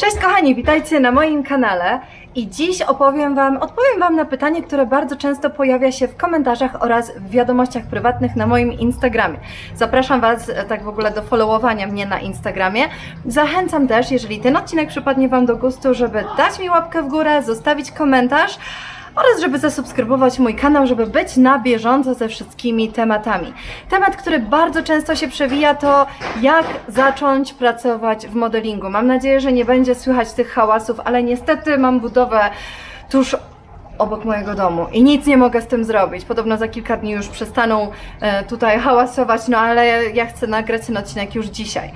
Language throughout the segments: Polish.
Cześć kochani, witajcie na moim kanale i dziś opowiem Wam, odpowiem Wam na pytanie, które bardzo często pojawia się w komentarzach oraz w wiadomościach prywatnych na moim Instagramie. Zapraszam Was e, tak w ogóle do followowania mnie na Instagramie. Zachęcam też, jeżeli ten odcinek przypadnie Wam do gustu, żeby dać mi łapkę w górę, zostawić komentarz oraz żeby zasubskrybować mój kanał, żeby być na bieżąco ze wszystkimi tematami. Temat, który bardzo często się przewija, to jak zacząć pracować w modelingu. Mam nadzieję, że nie będzie słychać tych hałasów, ale niestety mam budowę tuż obok mojego domu i nic nie mogę z tym zrobić. Podobno za kilka dni już przestaną e, tutaj hałasować, no ale ja chcę nagrać ten odcinek już dzisiaj.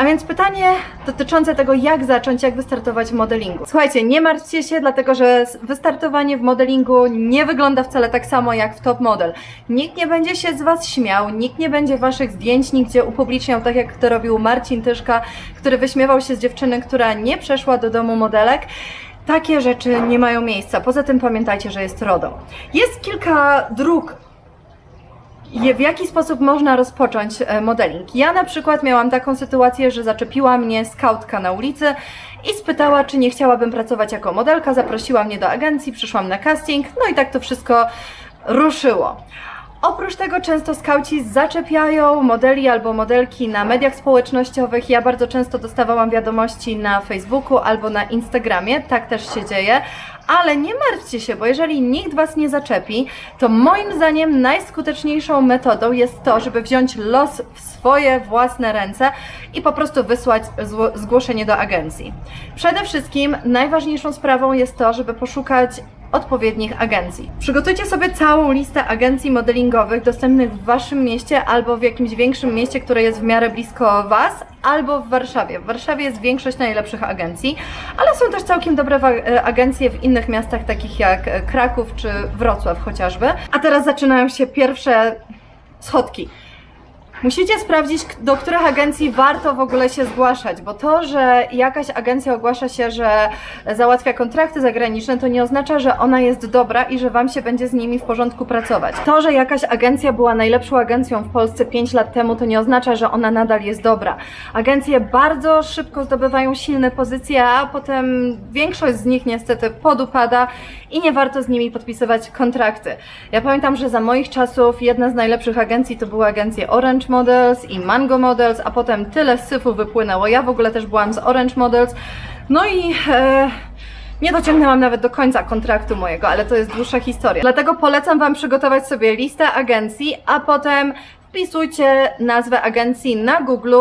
A więc pytanie dotyczące tego, jak zacząć, jak wystartować w modelingu. Słuchajcie, nie martwcie się, dlatego że wystartowanie w modelingu nie wygląda wcale tak samo jak w top model. Nikt nie będzie się z Was śmiał, nikt nie będzie Waszych zdjęć nigdzie upubliczniał, tak jak to robił Marcin Tyszka, który wyśmiewał się z dziewczyny, która nie przeszła do domu modelek. Takie rzeczy nie mają miejsca. Poza tym pamiętajcie, że jest RODO. Jest kilka dróg je- w jaki sposób można rozpocząć e, modeling? Ja na przykład miałam taką sytuację, że zaczepiła mnie skautka na ulicy i spytała, czy nie chciałabym pracować jako modelka. Zaprosiła mnie do agencji, przyszłam na casting, no i tak to wszystko ruszyło. Oprócz tego często skauci zaczepiają modeli albo modelki na mediach społecznościowych. Ja bardzo często dostawałam wiadomości na Facebooku albo na Instagramie, tak też się dzieje. Ale nie martwcie się, bo jeżeli nikt Was nie zaczepi, to moim zdaniem najskuteczniejszą metodą jest to, żeby wziąć los w swoje własne ręce i po prostu wysłać zgłoszenie do agencji. Przede wszystkim najważniejszą sprawą jest to, żeby poszukać odpowiednich agencji. Przygotujcie sobie całą listę agencji modelingowych dostępnych w Waszym mieście albo w jakimś większym mieście, które jest w miarę blisko Was, albo w Warszawie. W Warszawie jest większość najlepszych agencji, ale są też całkiem dobre e, agencje w innych miastach, takich jak e, Kraków czy Wrocław chociażby. A teraz zaczynają się pierwsze schodki. Musicie sprawdzić, do których agencji warto w ogóle się zgłaszać, bo to, że jakaś agencja ogłasza się, że załatwia kontrakty zagraniczne, to nie oznacza, że ona jest dobra i że Wam się będzie z nimi w porządku pracować. To, że jakaś agencja była najlepszą agencją w Polsce 5 lat temu, to nie oznacza, że ona nadal jest dobra. Agencje bardzo szybko zdobywają silne pozycje, a potem większość z nich niestety podupada i nie warto z nimi podpisywać kontrakty. Ja pamiętam, że za moich czasów jedna z najlepszych agencji to były agencje Orange Models i Mango Models, a potem tyle syfu wypłynęło. Ja w ogóle też byłam z Orange Models. No i e, nie dociągnęłam nawet do końca kontraktu mojego, ale to jest dłuższa historia. Dlatego polecam Wam przygotować sobie listę agencji, a potem wpisujcie nazwę agencji na Google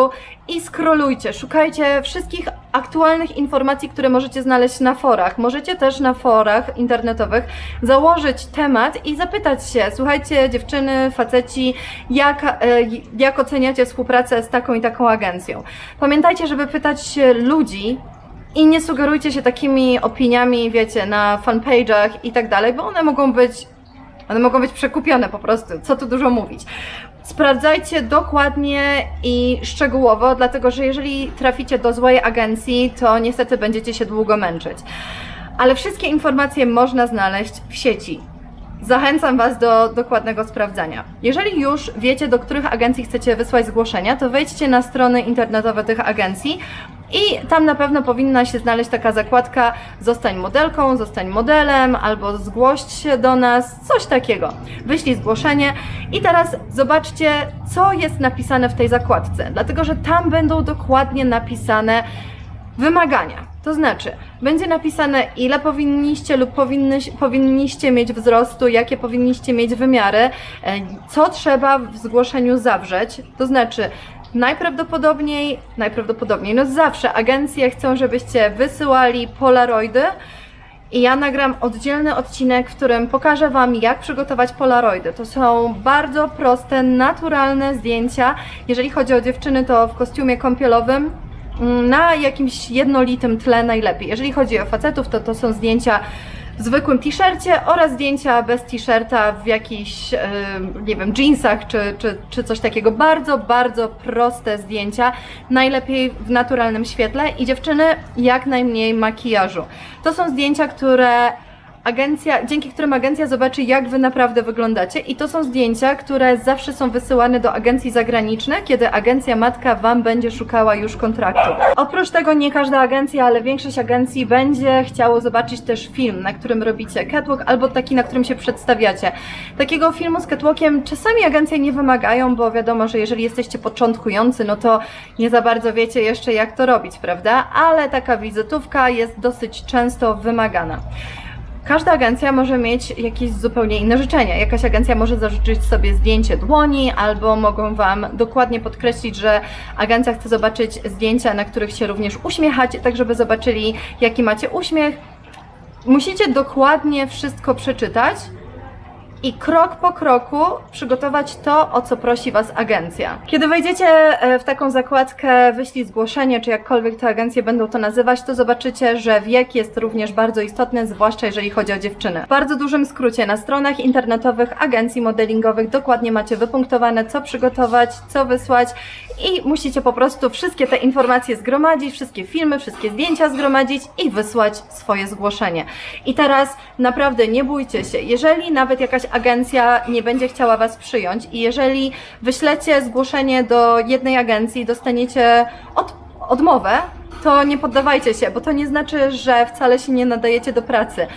i scrollujcie. Szukajcie wszystkich aktualnych informacji, które możecie znaleźć na forach. Możecie też na forach internetowych założyć temat i zapytać się, słuchajcie dziewczyny, faceci, jak, e, jak oceniacie współpracę z taką i taką agencją. Pamiętajcie, żeby pytać ludzi, i nie sugerujcie się takimi opiniami, wiecie, na fanpage'ach i tak dalej, bo one mogą być, one mogą być przekupione po prostu, co tu dużo mówić. Sprawdzajcie dokładnie i szczegółowo, dlatego że jeżeli traficie do złej agencji, to niestety będziecie się długo męczyć. Ale wszystkie informacje można znaleźć w sieci. Zachęcam Was do dokładnego sprawdzania. Jeżeli już wiecie, do których agencji chcecie wysłać zgłoszenia, to wejdźcie na strony internetowe tych agencji i tam na pewno powinna się znaleźć taka zakładka zostań modelką, zostań modelem albo zgłoś się do nas, coś takiego. Wyślij zgłoszenie i teraz zobaczcie, co jest napisane w tej zakładce, dlatego że tam będą dokładnie napisane wymagania. To znaczy, będzie napisane, ile powinniście lub powinnyś, powinniście mieć wzrostu, jakie powinniście mieć wymiary, e, co trzeba w zgłoszeniu zawrzeć. To znaczy, najprawdopodobniej, najprawdopodobniej, no zawsze agencje chcą, żebyście wysyłali polaroidy. I ja nagram oddzielny odcinek, w którym pokażę Wam, jak przygotować polaroidy. To są bardzo proste, naturalne zdjęcia. Jeżeli chodzi o dziewczyny, to w kostiumie kąpielowym, mm, na jakimś jednolitym tle najlepiej. Jeżeli chodzi o facetów, to to są zdjęcia zwykłym t-shircie oraz zdjęcia bez t-shirta w jakichś, nie wiem, jeansach czy, czy, czy coś takiego. Bardzo, bardzo proste zdjęcia. Najlepiej w naturalnym świetle i dziewczyny jak najmniej makijażu. To są zdjęcia, które agencja, dzięki którym agencja zobaczy, jak wy naprawdę wyglądacie. I to są zdjęcia, które zawsze są wysyłane do agencji zagranicznych, kiedy agencja matka wam będzie szukała już kontraktu. Oprócz tego nie każda agencja, ale większość agencji będzie chciało zobaczyć też film, na którym robicie catwalk, albo taki, na którym się przedstawiacie. Takiego filmu z catwalkiem czasami agencje nie wymagają, bo wiadomo, że jeżeli jesteście początkujący, no to nie za bardzo wiecie jeszcze, jak to robić, prawda? Ale taka wizytówka jest dosyć często wymagana. Każda agencja może mieć jakieś zupełnie inne życzenia. Jakaś agencja może zażyczyć sobie zdjęcie dłoni, albo mogą Wam dokładnie podkreślić, że agencja chce zobaczyć zdjęcia, na których się również uśmiechacie, tak żeby zobaczyli, jaki macie uśmiech. Musicie dokładnie wszystko przeczytać i krok po kroku przygotować to, o co prosi Was agencja. Kiedy wejdziecie e, w taką zakładkę wyślij zgłoszenie, czy jakkolwiek te agencje będą to nazywać, to zobaczycie, że wiek jest również bardzo istotny, zwłaszcza jeżeli chodzi o dziewczyny. W bardzo dużym skrócie na stronach internetowych agencji modelingowych dokładnie macie wypunktowane, co przygotować, co wysłać i musicie po prostu wszystkie te informacje zgromadzić, wszystkie filmy, wszystkie zdjęcia zgromadzić i wysłać swoje zgłoszenie. I teraz naprawdę nie bójcie się, jeżeli nawet jakaś agencja nie będzie chciała Was przyjąć i jeżeli wyślecie zgłoszenie do jednej agencji dostaniecie od, odmowę, to nie poddawajcie się, bo to nie znaczy, że wcale się nie nadajecie do pracy.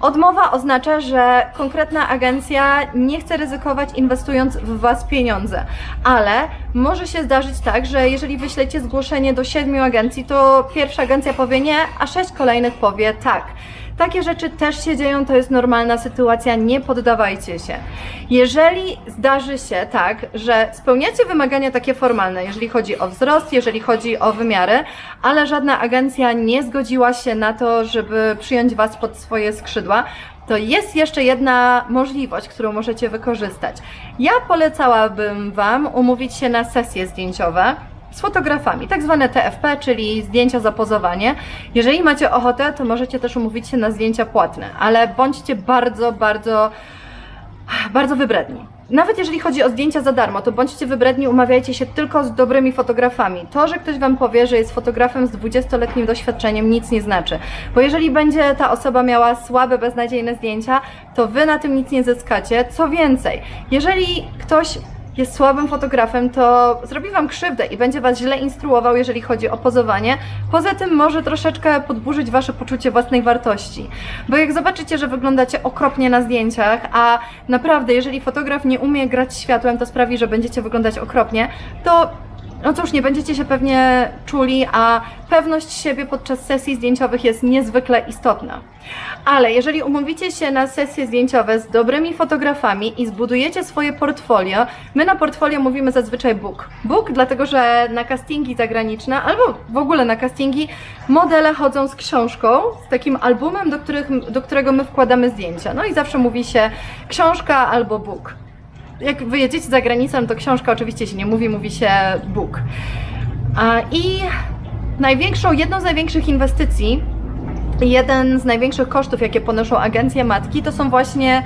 Odmowa oznacza, że konkretna agencja nie chce ryzykować inwestując w Was pieniądze, ale może się zdarzyć tak, że jeżeli wyślecie zgłoszenie do siedmiu agencji, to pierwsza agencja powie nie, a sześć kolejnych powie tak. Takie rzeczy też się dzieją, to jest normalna sytuacja, nie poddawajcie się. Jeżeli zdarzy się tak, że spełniacie wymagania takie formalne, jeżeli chodzi o wzrost, jeżeli chodzi o wymiary, ale żadna agencja nie zgodziła się na to, żeby przyjąć Was pod swoje skrzydła, to jest jeszcze jedna możliwość, którą możecie wykorzystać. Ja polecałabym Wam umówić się na sesje zdjęciowe z fotografami, tak zwane TFP, czyli zdjęcia za pozowanie. Jeżeli macie ochotę, to możecie też umówić się na zdjęcia płatne, ale bądźcie bardzo, bardzo, bardzo wybredni. Nawet jeżeli chodzi o zdjęcia za darmo, to bądźcie wybredni, umawiajcie się tylko z dobrymi fotografami. To, że ktoś Wam powie, że jest fotografem z 20-letnim doświadczeniem, nic nie znaczy. Bo jeżeli będzie ta osoba miała słabe, beznadziejne zdjęcia, to Wy na tym nic nie zyskacie. Co więcej, jeżeli ktoś jest słabym fotografem, to zrobi Wam krzywdę i będzie Was źle instruował, jeżeli chodzi o pozowanie. Poza tym może troszeczkę podburzyć Wasze poczucie własnej wartości. Bo jak zobaczycie, że wyglądacie okropnie na zdjęciach, a naprawdę, jeżeli fotograf nie umie grać światłem, to sprawi, że będziecie wyglądać okropnie, to no cóż, nie będziecie się pewnie czuli, a pewność siebie podczas sesji zdjęciowych jest niezwykle istotna. Ale jeżeli umówicie się na sesje zdjęciowe z dobrymi fotografami i zbudujecie swoje portfolio, my na portfolio mówimy zazwyczaj book. Book, dlatego że na castingi zagraniczne albo w ogóle na castingi modele chodzą z książką, z takim albumem, do, których, do którego my wkładamy zdjęcia. No i zawsze mówi się książka albo book jak wyjedziecie za granicę, to książka oczywiście się nie mówi, mówi się book. I największą, jedną z największych inwestycji, jeden z największych kosztów, jakie ponoszą agencje matki, to są właśnie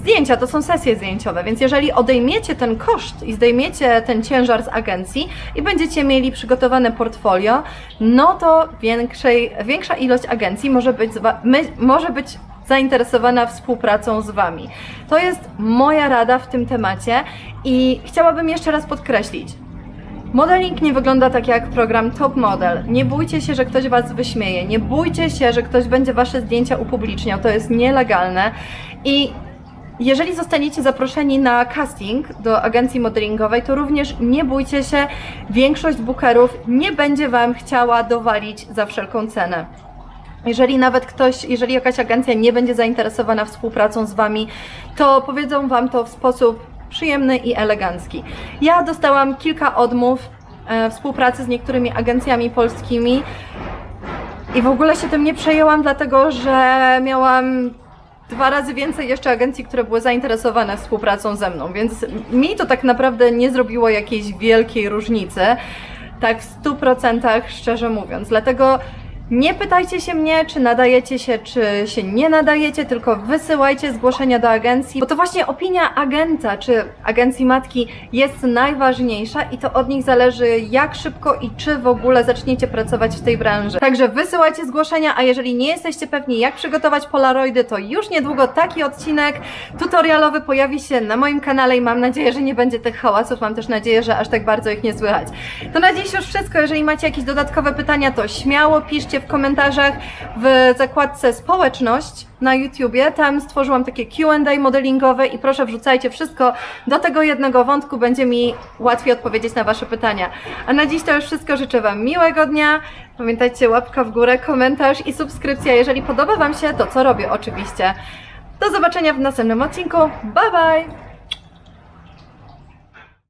zdjęcia, to są sesje zdjęciowe, więc jeżeli odejmiecie ten koszt i zdejmiecie ten ciężar z agencji i będziecie mieli przygotowane portfolio, no to większej, większa ilość agencji może być, my, może być zainteresowana współpracą z Wami. To jest moja rada w tym temacie i chciałabym jeszcze raz podkreślić. Modeling nie wygląda tak jak program Top Model. Nie bójcie się, że ktoś Was wyśmieje. Nie bójcie się, że ktoś będzie Wasze zdjęcia upubliczniał. To jest nielegalne. I jeżeli zostaniecie zaproszeni na casting do agencji modelingowej, to również nie bójcie się, większość bookerów nie będzie Wam chciała dowalić za wszelką cenę. Jeżeli nawet ktoś, jeżeli jakaś agencja nie będzie zainteresowana współpracą z Wami, to powiedzą Wam to w sposób przyjemny i elegancki. Ja dostałam kilka odmów e, współpracy z niektórymi agencjami polskimi i w ogóle się tym nie przejęłam, dlatego że miałam dwa razy więcej jeszcze agencji, które były zainteresowane współpracą ze mną, więc mi to tak naprawdę nie zrobiło jakiejś wielkiej różnicy, tak w 100% szczerze mówiąc. Dlatego Nie pytajcie się mnie, czy nadajecie się, czy się nie nadajecie, tylko wysyłajcie zgłoszenia do agencji, bo to właśnie opinia agenta, czy agencji matki jest najważniejsza i to od nich zależy, jak szybko i czy w ogóle zaczniecie pracować w tej branży. Także wysyłajcie zgłoszenia, a jeżeli nie jesteście pewni, jak przygotować polaroidy, to już niedługo taki odcinek tutorialowy pojawi się na moim kanale i mam nadzieję, że nie będzie tych hałasów, mam też nadzieję, że aż tak bardzo ich nie słychać. To na dziś już wszystko, jeżeli macie jakieś dodatkowe pytania, to śmiało piszcie w komentarzach w zakładce społeczność na YouTubie, tam stworzyłam takie Q&A modelingowe i proszę wrzucajcie wszystko do tego jednego wątku, będzie mi łatwiej odpowiedzieć na Wasze pytania. A na dziś to już wszystko, życzę Wam miłego dnia, pamiętajcie łapka w górę, komentarz i subskrypcja, jeżeli podoba Wam się to, co robię oczywiście. Do zobaczenia w następnym odcinku, bye bye!